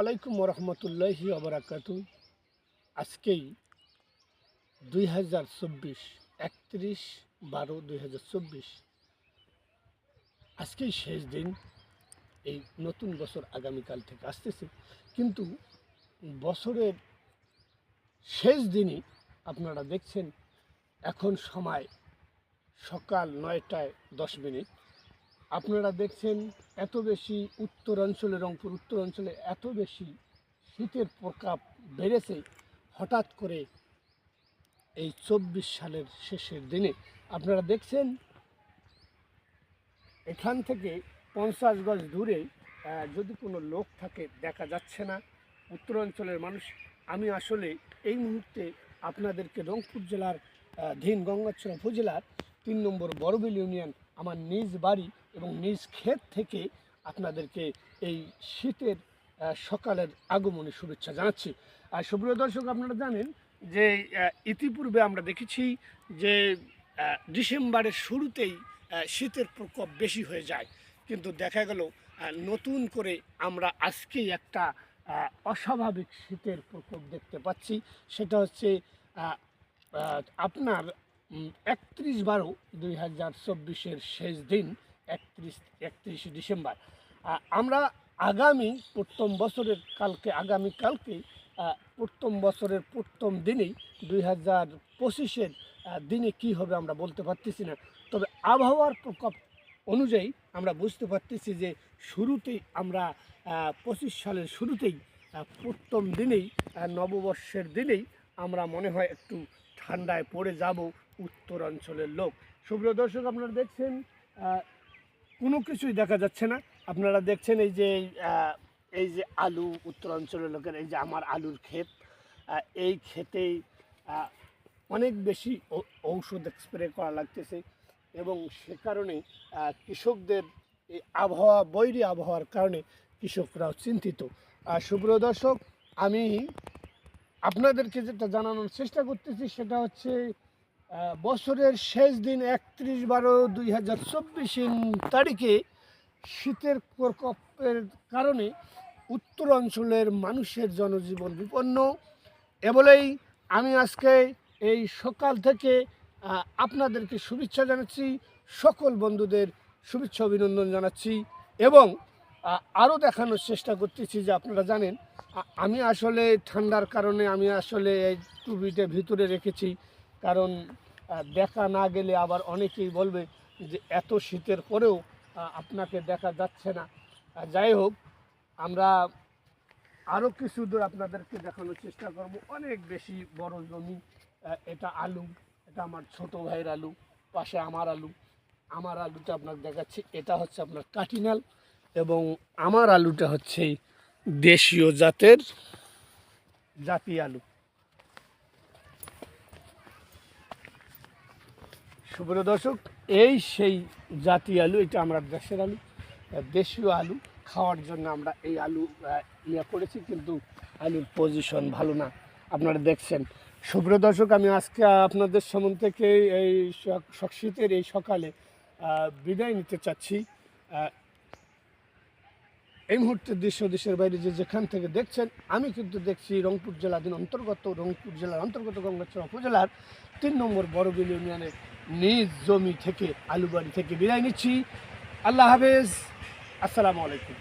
আলাইকুম রহমতুল্লাহি অবরাকাত আজকেই দুই হাজার চব্বিশ, একত্রিশ বারো দুই হাজার চব্বিশ। আজকেই শেষ দিন, এই নতুন বছর আগামীকাল থেকে আসতেছে। কিন্তু বছরের শেষ দিনই আপনারা দেখছেন, এখন সময় সকাল নয়টায় দশ মিনিট। আপনারা দেখছেন এত বেশি উত্তরাঞ্চলে, রংপুর উত্তরাঞ্চলে এত বেশি শীতের প্রকাপ বেড়েছে হঠাৎ করে এই চব্বিশ সালের শেষের দিনে। আপনারা দেখছেন এখান থেকে পঞ্চাশ গজ দূরে যদি কোনো লোক থাকে, দেখা যাচ্ছে না উত্তরাঞ্চলের মানুষ। আমি আসলে এই মুহূর্তে আপনাদেরকে রংপুর জেলার ধীন গঙ্গাচড়া উপজেলার তিন নম্বর বড়বিল ইউনিয়ন, আমার নিজ বাড়ি এবং নিজ ক্ষেত থেকে আপনাদেরকে এই শীতের সকালের আগমনী শুভেচ্ছা জানাচ্ছি। আর সুপ্রিয় দর্শক, আপনারা জানেন যে ইতিপূর্বে আমরা দেখেছি যে ডিসেম্বরের শুরুতেই শীতের প্রকোপ বেশি হয়ে যায়। কিন্তু দেখা গেল নতুন করে আমরা আজকেই একটা অস্বাভাবিক শীতের প্রকোপ দেখতে পাচ্ছি। সেটা হচ্ছে আপনার একত্রিশ বারো দুই হাজার চব্বিশের শেষ দিন। একত্রিশ, একত্রিশে ডিসেম্বর। আমরা আগামী প্রথম বছরের কালকে, আগামী কালকে প্রথম বছরের প্রথম দিনেই দুই হাজার পঁচিশের দিনে কি হবে আমরা বলতে পারতেছি না। তবে আবহাওয়ার প্রকোপ অনুযায়ী আমরা বুঝতে পারতেছি যে শুরুতেই আমরা পঁচিশ সালের শুরুতেই প্রথম দিনেই নববর্ষের দিনেই আমরা মনে হয় একটু ঠান্ডায় পড়ে যাব উত্তরাঞ্চলের লোক। সুপ্রিয় দর্শক, আপনারা দেখছেন কোনো কিছুই দেখা যাচ্ছে না। আপনারা দেখছেন এই যে এই যে আলু উত্তরাঞ্চলের লোকের, এই যে আমার আলুর ক্ষেত এই ক্ষেতেই অনেক বেশি ঔষধ স্প্রে করা লাগতেছে এবং সে কারণে কৃষকদের এই আবহাওয়া, বৈরী আবহাওয়ার কারণে কৃষকরাও চিন্তিত। আর সুপ্রিয় দর্শক, আমি আপনাদেরকে যেটা জানানোর চেষ্টা করতেছি সেটা হচ্ছে বছরের শেষ দিন একত্রিশ বারো দুই হাজার চব্বিশ তারিখে শীতের প্রকোপের কারণে উত্তরাঞ্চলের মানুষের জনজীবন বিপন্ন। এ বলেই আমি আজকে এই সকাল থেকে আপনাদেরকে শুভেচ্ছা জানাচ্ছি, সকল বন্ধুদের শুভেচ্ছা অভিনন্দন জানাচ্ছি এবং আরও দেখানোর চেষ্টা করতেছি যে আপনারা জানেন আমি আসলে ঠান্ডার কারণে আমি আসলে এই টুপিটা ভিতরে রেখেছি। কারণ দেখা না গেলে আবার অনেকেই বলবে যে এত শীতের পরেও আপনাকে দেখা যাচ্ছে না। যাই হোক, আমরা আরও কিছু দূর আপনাদেরকে দেখানোর চেষ্টা করব। অনেক বেশি বড় জমি এটা আলু, এটা আমার ছোট ভাইয়ের আলু, পাশে আমার আলু। আমার আলুটা আপনাকে দেখাচ্ছি, এটা হচ্ছে আপনার কাটিনাল এবং আমার আলুটা হচ্ছে দেশীয় জাতের জাতি আলু। সুপ্রিয় দর্শক, এই সেই জাতি আলু, এটা আমরা দেশের আলু, দেশীয় আলু খাওয়ার জন্য আমরা এই আলু ইয়ে করেছি, কিন্তু আলুর পজিশন ভালো না। আপনারা দেখছেন। সুপ্রিয় দর্শক, আমি আজকে আপনাদের সম্বন্ধ থেকে এই সক- সক- শীতের এই সকালে বিদায় নিতে চাচ্ছি। এই মুহূর্তে দেশ ও দেশের বাইরে যে যেখান থেকে দেখছেন, আমি কিন্তু দেখছি রংপুর জেলাধীন অন্তর্গত, রংপুর জেলার অন্তর্গত গঙ্গাচড়া উপজেলার তিন নম্বর বড়বিল ইউনিয়নের নিজ জমি থেকে আলুবাড়ি থেকে বিদায় নিচ্ছি। আল্লাহ হাফেজ। আসসালামু আলাইকুম।